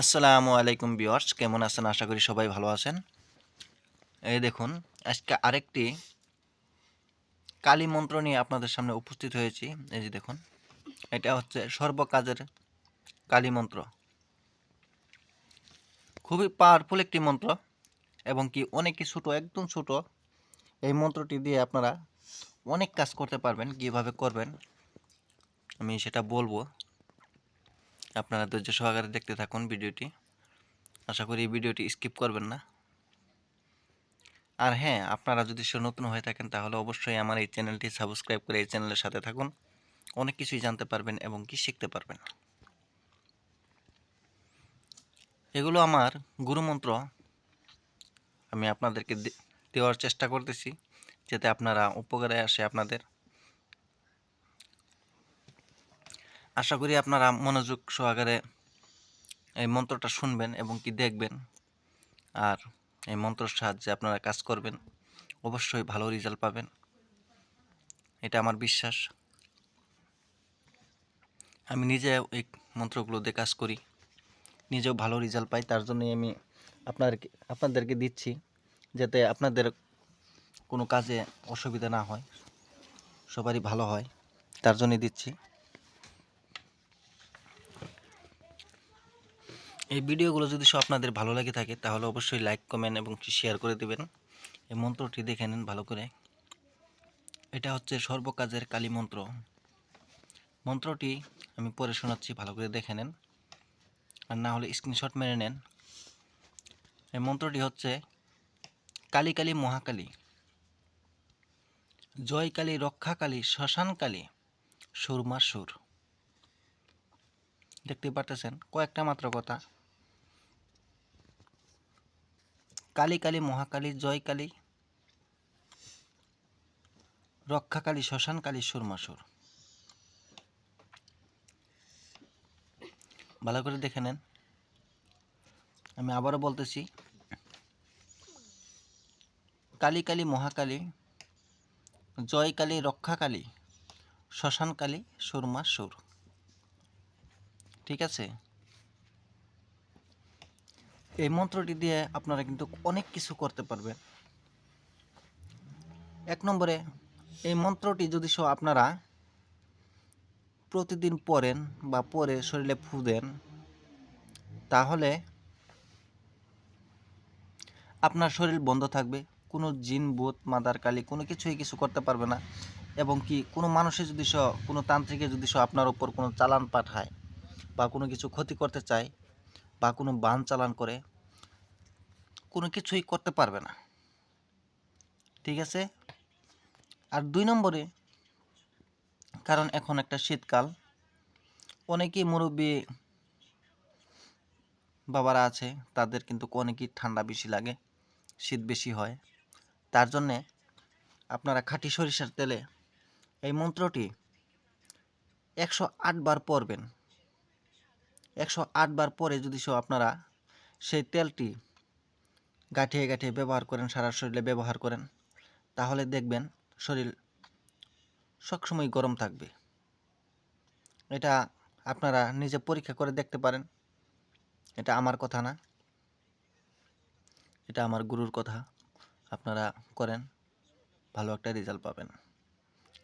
আসসালামু আলাইকুম বিয়ার্স কেমন আছেন? আশা করি সবাই ভালো আছেন। এই দেখুন, আজকে আরেকটি কালী মন্ত্র নিয়ে আপনাদের সামনে উপস্থিত হয়েছি। এই যে দেখুন, এটা হচ্ছে সর্বকাজের কালী মন্ত্র। খুবই পাওয়ারফুল একটি মন্ত্র এবং কি অনেকই ছোটো, একদম ছোটো। এই মন্ত্রটি দিয়ে আপনারা অনেক কাজ করতে পারবেন, কীভাবে করবেন, আমি সেটা বলব। আপনারা ধৈর্য সহকারে দেখতে থাকুন ভিডিওটি। আশা করি এই ভিডিওটি স্কিপ করবেন না। আর হ্যাঁ আপনারা যদি সে নতুন হয়ে থাকেন, তাহলে অবশ্যই আমার এই চ্যানেলটি সাবস্ক্রাইব করে এই চ্যানেলের সাথে থাকুন। অনেক কিছুই জানতে পারবেন এবং কি শিখতে পারবেন। এগুলো আমার গুরুমন্ত্র। আমি আপনাদেরকে দেওয়ার চেষ্টা করতেছি, যাতে আপনারা উপকারে আসে আপনাদের। আশা করি আপনারা মনোযোগ সহকারে এই মন্ত্রটা শুনবেন এবং কি দেখবেন আর এই মন্ত্রের সাহায্যে আপনারা কাজ করবেন। অবশ্যই ভালো রেজাল্ট পাবেন। এটা আমার বিশ্বাস। আমি নিজে এই মন্ত্রগুলো দিয়ে কাজ করি। নিজেও ভালো রেজাল্ট পাই, তার জন্যই আমি আপনাদেরকে আপনাদেরকে দিচ্ছি যাতে আপনাদের কোনো কাজে অসুবিধা না হয়। সবারই ভালো হয়, তার জন্যই দিচ্ছি। এই ভিডিওগুলো যদি সব আপনাদের ভালো লাগে থাকে, তাহলে অবশ্যই লাইক কমেন্ট এবং শেয়ার করে দেবেন। এই মন্ত্রটি দেখে নেন ভালো করে। এটা হচ্ছে সর্বকাজের কালী মন্ত্র। মন্ত্রটি আমি পরে শোনাচ্ছি, ভালো করে দেখে নেন। আর না হলে স্ক্রিনশট মেরে নেন। এই মন্ত্রটি হচ্ছে, কালী কালী মহাকালী। জয় কালী, রক্ষা কালী, শ্মশান কালী, সুরমা সুর। দেখতে পারতেছেন? কয়েকটা মাত্র কথা। কালী কালী, মহাকালী, জয় কালী রক্ষাকালী শ্মশান কালী, সুরমাসুর। ভালো করে দেখে নেন। আমি আবারও বলতেছি, কালী কালী, মহাকালী, জয় কালী রক্ষাকালী শ্মশান কালী সুরমা সুর ঠিক আছে? এই মন্ত্রটি দিয়ে আপনারা কিন্তু অনেক কিছু করতে পারবেন এক নম্বরে, এই মন্ত্রটি যদি সব আপনারা প্রতিদিন পড়েন বা পরে শরীরে ফু দেন, তাহলে আপনার শরীর বন্ধ থাকবে। কোনো জিন বোধ মাদার, কালি কোনো কিছুই কিছু করতে পারবে না। এবং কি কোনো মানুষের যদি সহ কোনো তান্ত্রিকে যদি সহ আপনার উপর কোনো চালান পাঠায় বা কোনো কিছু ক্ষতি করতে চায় বা কোনো বান চালান করে, কোনো কিছুই করতে পারবে না। ঠিক আছে? আর দুই নম্বরে, কারণ এখন একটা শীতকাল, অনেকেই মুরব্বী বাবারা আছে, তাদের কিন্তু অনেকই ঠান্ডা বেশি লাগে, শীত বেশি হয়। তার জন্যে আপনারা খাঁটি সরিষার তেলে এই মন্ত্রটি একশো আট বার পরবেন একশো বার পরে যদি সব আপনারা সেই তেলটি গাঁঠিয়ে গাঁঠিয়ে ব্যবহার করেন, সারা শরীরে ব্যবহার করেন, তাহলে দেখবেন শরীর সবসময় গরম থাকবে। এটা আপনারা নিজে পরীক্ষা করে দেখতে পারেন। এটা আমার কথা না। এটা আমার গুরুর কথা। আপনারা করেন, ভালো একটা রেজাল্ট পাবেন।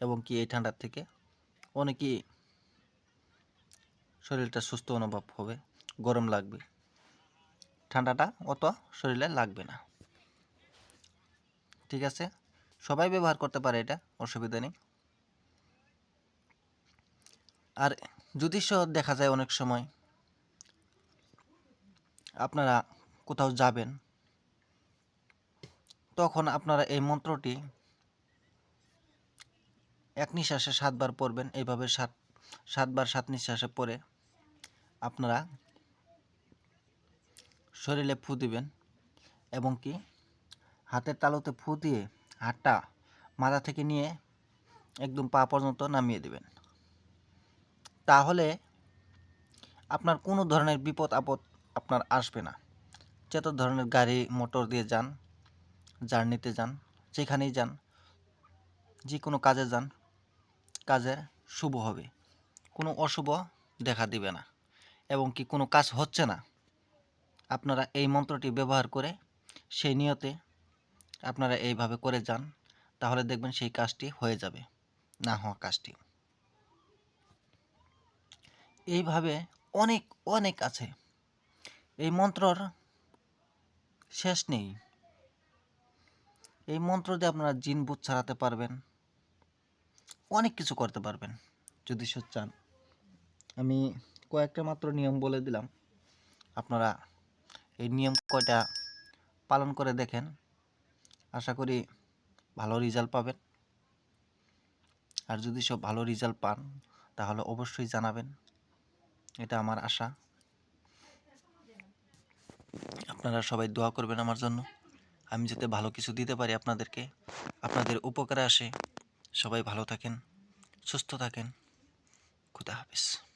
এবং কি এই ঠান্ডার থেকে অনেকই শরীরটা সুস্থ অনুভব হবে, গরম লাগবে। ঠান্ডাটা অত শরীরে লাগবে না। ঠিক আছে? সবাই ব্যবহার করতে পারে এটা, অসুবিধা নেই। আর স- দেখা যায় অনেক সময়, আপনারা কোথাও যাবেন, তখন আপনারা এই মন্ত্রটি এক নিঃশ্বাসে সাতবার পড়বেন, এইভাবে সাত, সাতবার সাত নিঃশ্বাসে পড়ে। আপনারা শরীরে ফু দিবেন এবং কি হাতের তালুতে ফু দিয়ে হাতটা মাথা থেকে নিয়ে একদম পা পর্যন্ত নামিয়ে দেবেন। তাহলে আপনার কোনো ধরনের বিপদ আপদ আপনার আসবে না। যত ধরনের গাড়ি, মোটর দিয়ে যান, জার্নিতে যান, যেখানেই যান যে কোনো কাজে যান কাজে শুভ হবে। কোনো অশুভ দেখা দিবে না। এবং কি কোনো কাজ হচ্ছে না? আপনারা এই মন্ত্রটি ব্যবহার করে সেই নিয়তে আপনারা এইভাবে করে যান, তাহলে দেখবেন সেই কাজটি হয়ে যাবে, না হওয়া কাজটি। এইভাবে অনেক অনেক আছে। এই মন্ত্রর শেষ নেই। এই মন্ত্র দিয়ে আপনারা জিন ভূত ছাড়াতে পারবেন, অনেক কিছু করতে পারবেন, যদি সে চান। আমি কয়েকটা মাত্র নিয়ম বলে দিলাম। আপনারা এই নিয়ম কয়টা পালন করে দেখেন। আশা করি ভালো রেজাল্ট পাবেন। আর যদি সব ভালো রেজাল্ট পান, তাহলে অবশ্যই জানাবেন। এটা আমার আশা। আপনারা সবাই দোয়া করবেন আমার জন্য। আমি যাতে ভালো কিছু দিতে পারি আপনাদেরকে। আপনাদের উপকারে আসে। সবাই ভালো থাকেন, সুস্থ থাকেন। খুদা হাফিজ।